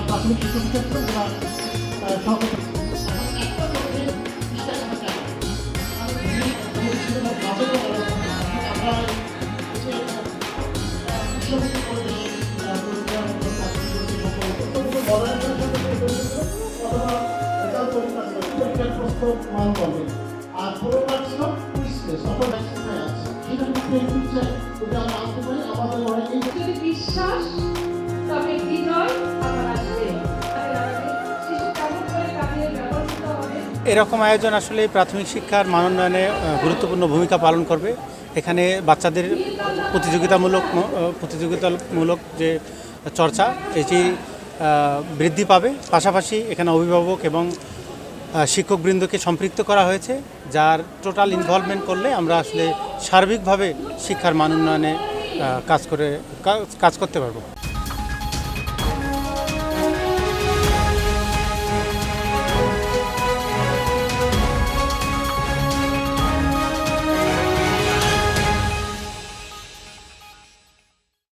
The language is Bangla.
প্রাথমিক শিক্ষক ক্ষেত্রে ওরা আহ, সকলে আর পুরো কাজ ছিল সকল আছে সেটা আমরা আনতে বিশ্বাস এরকম আয়োজন আসলে প্রাথমিক শিক্ষার মানোন্নয়নে গুরুত্বপূর্ণ ভূমিকা পালন করবে। এখানে বাচ্চাদের প্রতিযোগিতামূলক প্রতিযোগিতামূলক যে চর্চা, এটি বৃদ্ধি পাবে। পাশাপাশি এখানে অভিভাবক এবং শিক্ষকবৃন্দকে সম্পৃক্ত করা হয়েছে, যার টোটাল ইনভলভমেন্ট করলে আমরা আসলে সার্বিকভাবে শিক্ষার মান উন্নয়নে কাজ করে কাজ করতে পারব।